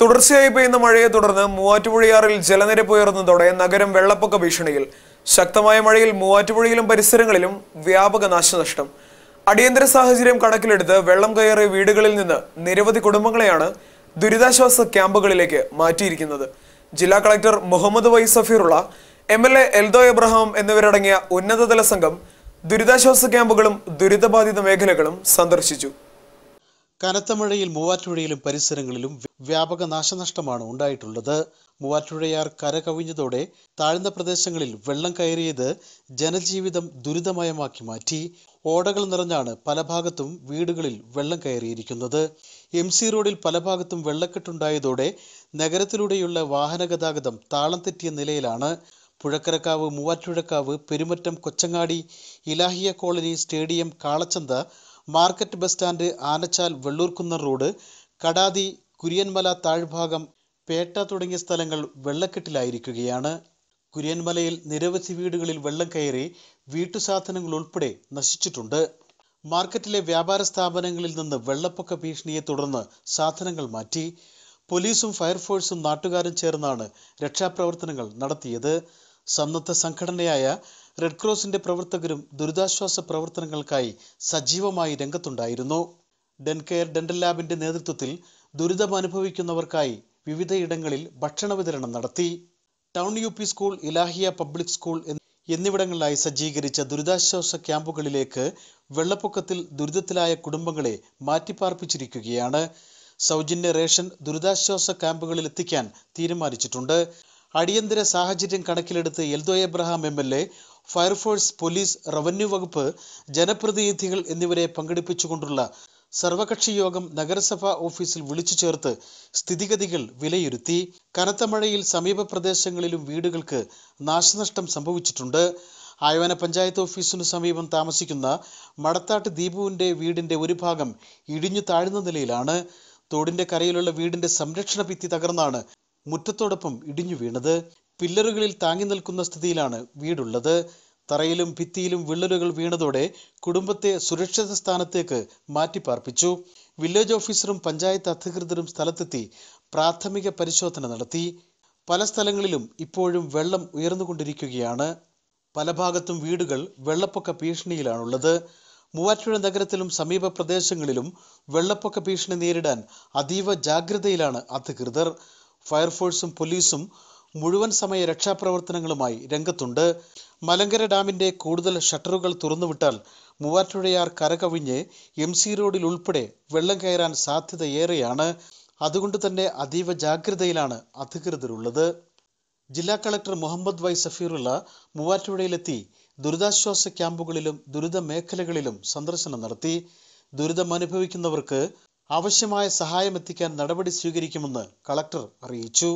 തുടർച്ചയായി പെയ്യുന്ന മഴയെ തുടർന്ന് മൂവാറ്റുപുഴയാറിൽ ജലനിരപ്പ് ഉയർന്നതോടെ നഗരം വെള്ളപ്പൊക്ക ഭീഷണിയിൽ. ശക്തമായ മഴയിൽ മൂവാറ്റുപുഴയിലും പരിസരങ്ങളിലും വ്യാപക നാശനഷ്ടം. അടിയന്തര സാഹചര്യം കണക്കിലെടുത്ത് വെള്ളം കയറിയ വീടുകളിൽ നിന്ന് നിരവധി കുടുംബങ്ങളെയാണ് ദുരിതാശ്വാസ ക്യാമ്പുകളിലേക്ക് മാറ്റിയിരിക്കുന്നത്. ജില്ലാ collector Muhammad Y Safirulla M L A Eldho Abraham എന്നിവരടങ്ങിയ ഉന്നതതല സംഘം ദുരിതാശ്വാസ ക്യാമ്പുകളും ദുരിതബാധിത മേഖലകളും സന്ദർശിച്ചു. കനത്ത മഴയിൽ മൂവാറ്റുപുഴയിലും പരിസരങ്ങളിലും വ്യാപക നാശനഷ്ടമാണ് ഉണ്ടായിട്ടുള്ളത്. മൂവാറ്റുപുഴയാർ കര കവിഞ്ഞതോടെ താഴ്ന്ന പ്രദേശങ്ങളിൽ വെള്ളം കയറിയത് ജനജീവിതം ദുരിതമയമാക്കി മാറ്റി. ഓടകൾ നിറഞ്ഞാണ് പല ഭാഗത്തും വീടുകളിൽ വെള്ളം കയറിയിരിക്കുന്നത്. എം സി റോഡിൽ പല ഭാഗത്തും വെള്ളക്കെട്ടുണ്ടായതോടെ നഗരത്തിലൂടെയുള്ള വാഹന ഗതാഗതം താളം തെറ്റിയ നിലയിലാണ്. Puzhakkarakkavu Muvattupuzhakkavu Perumattom Kochangadi Ilahiya colony stadium Kalachantha market bus stand Anachal Vellurkunnam road Kadathi Kuriyanmala താഴ്ഭാഗം പേട്ട തുടങ്ങിയ സ്ഥലങ്ങൾ വെള്ളക്കെട്ടിലായിരിക്കുകയാണ്. കുര്യൻമലയിൽ നിരവധി വീടുകളിൽ വെള്ളം കയറി വീട്ടുസാധനങ്ങൾ ഉൾപ്പെടെ നശിച്ചിട്ടുണ്ട്. മാർക്കറ്റിലെ വ്യാപാര സ്ഥാപനങ്ങളിൽ നിന്ന് വെള്ളപ്പൊക്ക ഭീഷണിയെ തുടർന്ന് സാധനങ്ങൾ മാറ്റി. പോലീസും ഫയർഫോഴ്സും നാട്ടുകാരും ചേർന്നാണ് രക്ഷാപ്രവർത്തനങ്ങൾ നടത്തിയത്. സന്നദ്ധ സംഘടനയായ റെഡ് ക്രോസിന്റെ പ്രവർത്തകരും ദുരിതാശ്വാസ പ്രവർത്തനങ്ങൾക്കായി സജീവമായി രംഗത്തുണ്ടായിരുന്നു. ഡെൻകെയർ ഡെന്റൽ ലാബിന്റെ നേതൃത്വത്തിൽ ദുരിതം അനുഭവിക്കുന്നവർക്കായി വിവിധയിടങ്ങളിൽ ഭക്ഷണ വിതരണം നടത്തി. Town U P school Ilahia public school എന്നിവിടങ്ങളിലായി സജ്ജീകരിച്ച ദുരിതാശ്വാസ ക്യാമ്പുകളിലേക്ക് വെള്ളപ്പൊക്കത്തിൽ ദുരിതത്തിലായ കുടുംബങ്ങളെ മാറ്റിപ്പാർപ്പിച്ചിരിക്കുകയാണ്. സൗജന്യ റേഷൻ ദുരിതാശ്വാസ ക്യാമ്പുകളിൽ എത്തിക്കാൻ തീരുമാനിച്ചിട്ടുണ്ട്. അടിയന്തര സാഹചര്യം കണക്കിലെടുത്ത് Eldho Abraham M L A fire force police revenue വകുപ്പ് ജനപ്രതിനിധികൾ എന്നിവരെ പങ്കെടുപ്പിച്ചുകൊണ്ടുള്ള സർവകക്ഷി യോഗം നഗരസഭാ ഓഫീസിൽ വിളിച്ചു ചേർത്ത് സ്ഥിതിഗതികൾ വിലയിരുത്തി. കനത്ത മഴയിൽ സമീപ പ്രദേശങ്ങളിലും വീടുകൾക്ക് നാശനഷ്ടം സംഭവിച്ചിട്ടുണ്ട്. ആയവന പഞ്ചായത്ത് ഓഫീസിനു സമീപം താമസിക്കുന്ന മടത്താട്ട് ദീപുവിന്റെ വീടിന്റെ ഒരു ഭാഗം ഇടിഞ്ഞു താഴ്ന്ന നിലയിലാണ്. തോടിന്റെ കരയിലുള്ള വീടിന്റെ സംരക്ഷണ ഭിത്തി തകർന്നാണ് മുറ്റത്തോടൊപ്പം ഇടിഞ്ഞു വീണത്. പില്ലറുകളിൽ താങ്ങി നിൽക്കുന്ന സ്ഥിതിയിലാണ് വീടുള്ളത്. തറയിലും ഭിത്തിയിലും വിള്ളലുകൾ വീണതോടെ കുടുംബത്തെ സുരക്ഷിത സ്ഥാനത്തേക്ക് മാറ്റിപ്പാർപ്പിച്ചു. വില്ലേജ് ഓഫീസറും പഞ്ചായത്ത് അധികൃതരും സ്ഥലത്തെത്തി പ്രാഥമിക പരിശോധന നടത്തി. പല സ്ഥലങ്ങളിലും ഇപ്പോഴും വെള്ളം ഉയർന്നുകൊണ്ടിരിക്കുകയാണ്. പല ഭാഗത്തും വീടുകൾ വെള്ളപ്പൊക്ക ഭീഷണിയിലാണുള്ളത്. മൂവാറ്റുപുഴ നഗരത്തിലും സമീപ പ്രദേശങ്ങളിലും വെള്ളപ്പൊക്ക ഭീഷണി നേരിടാൻ അതീവ ജാഗ്രതയിലാണ് അധികൃതർ. ഫയർഫോഴ്സും പോലീസും മുഴുവൻ സമയ രക്ഷാപ്രവർത്തനങ്ങളുമായി രംഗത്തുണ്ട്. മലങ്കര ഡാമിന്റെ കൂടുതൽ ഷട്ടറുകൾ തുറന്നുവിട്ടാൽ മൂവാറ്റുഴയാർ കരകവിഞ്ഞ് എം സി റോഡിൽ ഉൾപ്പെടെ വെള്ളം കയറാൻ സാധ്യതയേറെയാണ്. അതുകൊണ്ട് തന്നെ അതീവ ജാഗ്രതയിലാണ് അധികൃതരുള്ളത്. ജില്ലാ കളക്ടർ മുഹമ്മദ് വൈ സഫീറുള്ള മൂവാറ്റുപുഴയിലെത്തി ദുരിതാശ്വാസ ക്യാമ്പുകളിലും ദുരിത മേഖലകളിലും സന്ദർശനം നടത്തി. ദുരിതം അനുഭവിക്കുന്നവർക്ക് ആവശ്യമായ സഹായം എത്തിക്കാൻ നടപടി സ്വീകരിക്കുമെന്ന് കളക്ടർ അറിയിച്ചു.